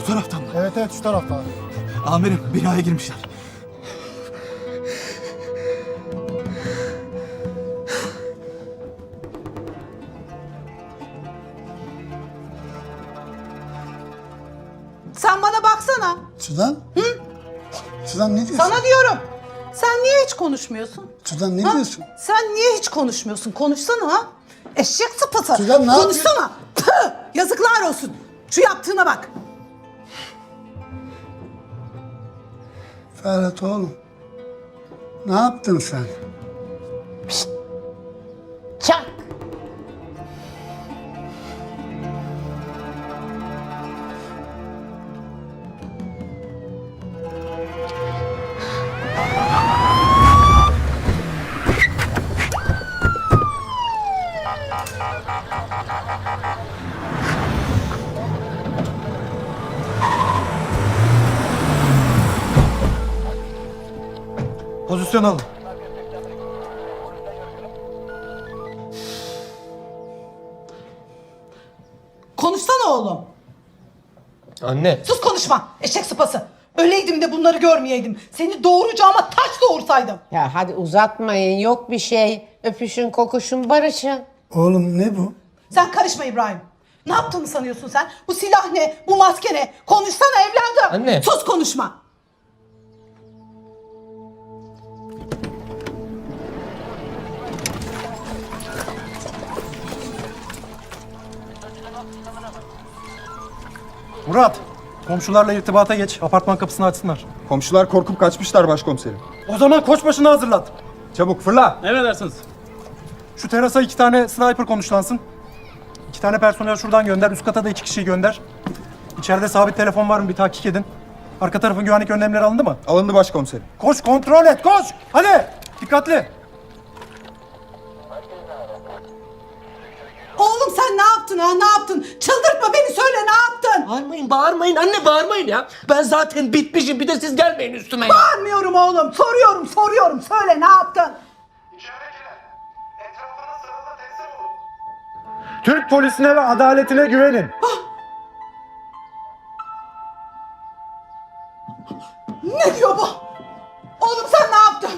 Bu taraftan mı? Evet evet şu tarafta abi. Amirim binaya girmişler. Sen bana baksana. Suzan? Hı? Suzan ne diyorsun? Sana diyorum. Sen niye hiç konuşmuyorsun? Suzan ne Ha? diyorsun? Sen niye hiç konuşmuyorsun? Konuşsana ha. Eşek sıpası. Suzan, ne Konuşsana. Püh! Yazıklar olsun. Şu yaptığına bak. Ferhat oğlum. Ne yaptın sen? Çak. Pozisyon alın. Konuşsana oğlum. Anne. Sus konuşma. Eşek sıpası. Öleydim de bunları görmeyeydim. Seni doğuracağıma taş doğursaydım. Ya hadi uzatmayın yok bir şey. Öpüşün kokuşun barışın. Oğlum ne bu? Sen karışma İbrahim. Ne yaptığını sanıyorsun sen? Bu silah ne? Bu maske ne? Konuşsana evladım. Anne. Sus konuşma. Murat, komşularla irtibata geç. Apartman kapısını açsınlar. Komşular korkup kaçmışlar başkomiserim. O zaman koçbaşını hazırlat. Çabuk fırla. Emredersiniz. Şu terasa iki tane sniper konuşlansın. İki tane personel şuradan gönder. Üst kata da iki kişiyi gönder. İçeride sabit telefon var mı bir tahkik edin. Arka tarafın güvenlik önlemleri alındı mı? Alındı başkomiserim. Koş kontrol et koş. Hadi dikkatli. Oğlum sen ne yaptın ha? Ne yaptın? Çıldırtma beni söyle ne yaptın? Bağırmayın, bağırmayın. Anne bağırmayın ya. Ben zaten bitmişim. Bir de siz gelmeyin üstüme ya. Bağırmıyorum oğlum. Soruyorum soruyorum. Söyle ne yaptın? Türk polisine ve adaletine güvenin. Ne diyor bu? Oğlum sen ne yaptın?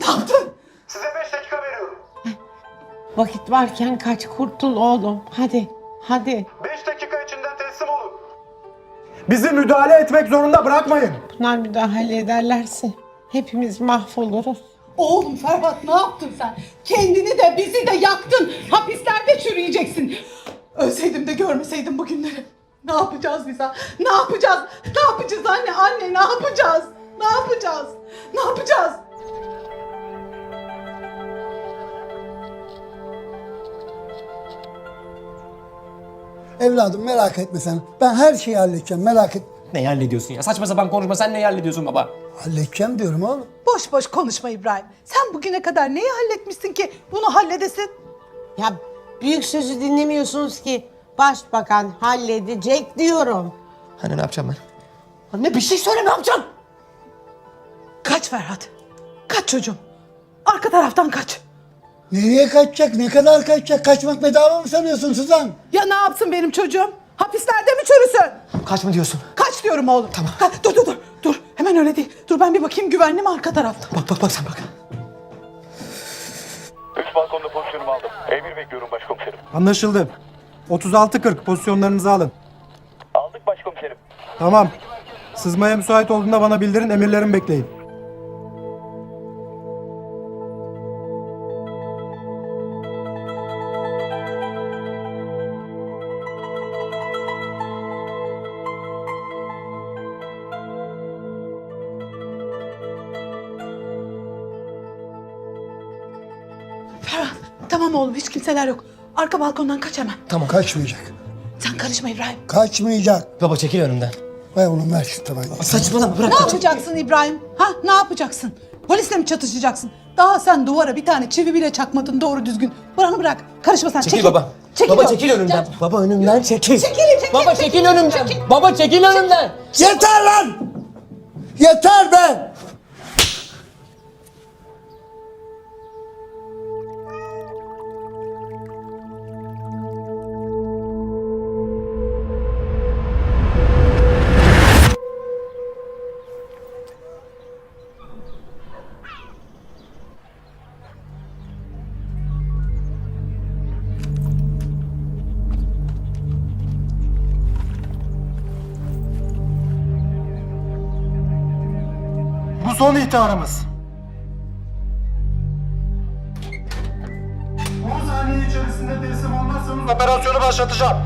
Ne yaptın? Vakit varken kaç kurtul oğlum. Hadi hadi. Bizi müdahale etmek zorunda bırakmayın. Bunlar müdahale ederlerse hepimiz mahvoluruz. Oğlum Ferhat ne yaptın sen? Kendini de bizi de yaktın. Hapislerde çürüyeceksin. Ölseydim de görmeseydim bugünleri. Ne yapacağız biz ha? Ne yapacağız? Ne yapacağız anne? Anne ne yapacağız? Ne yapacağız? Ne yapacağız? Evladım merak etme sen. Ben her şeyi halledeceğim merak et. Ne hallediyorsun ya? Saçma sapan konuşma. Sen ne hallediyorsun baba? Halledeceğim diyorum oğlum. Boş boş konuşma İbrahim. Sen bugüne kadar neyi halletmişsin ki bunu halledesin? Ya büyük sözü dinlemiyorsunuz ki. Başbakan halledecek diyorum. Anne ne yapacağım ben? Anne bir şey söyle ne yapacağım? Kaç Ferhat. Kaç çocuğum. Arka taraftan kaç. Nereye kaçacak? Ne kadar kaçacak? Kaçmak bedava mı sanıyorsun Suzan? Ya ne yapsın benim çocuğum? Hapislerde mi çürüsün? Kaç mı diyorsun? Kaç diyorum oğlum. Tamam. dur dur dur. Dur. Hemen öyle değil. Dur ben bir bakayım güvenli mi arka tarafta? Bak bak bak sen bak. Üst balkonda pozisyonumu aldım. Emir bekliyorum başkomiserim. Anlaşıldı. 36-40 pozisyonlarınızı alın. Aldık başkomiserim. Tamam. Sızmaya müsait olduğunda bana bildirin, emirlerimi bekleyin. Tamam oğlum hiç kimseler yok. Arka balkondan kaç hemen. Kaçmayacak. Sen karışma İbrahim. Kaçmayacak. Baba çekil önümden. Vay oğlum ver şu tabancayı. Saçmalama bırak. Ne yapacaksın İbrahim? Ha ne yapacaksın? Polisle mi çatışacaksın? Daha sen duvara bir tane çivi bile çakmadın doğru düzgün. Buranı bırak. Karışma sen. Çekil, baba. Çekil baba çekil önümden. Baba önümden çekil. Çekil, çekil, Baba çekil, önümden. Baba çekil önümden. Yeter lan! Son ihtarımız. 10 saniye içerisinde teslim olmazsanız operasyonu başlatacağım.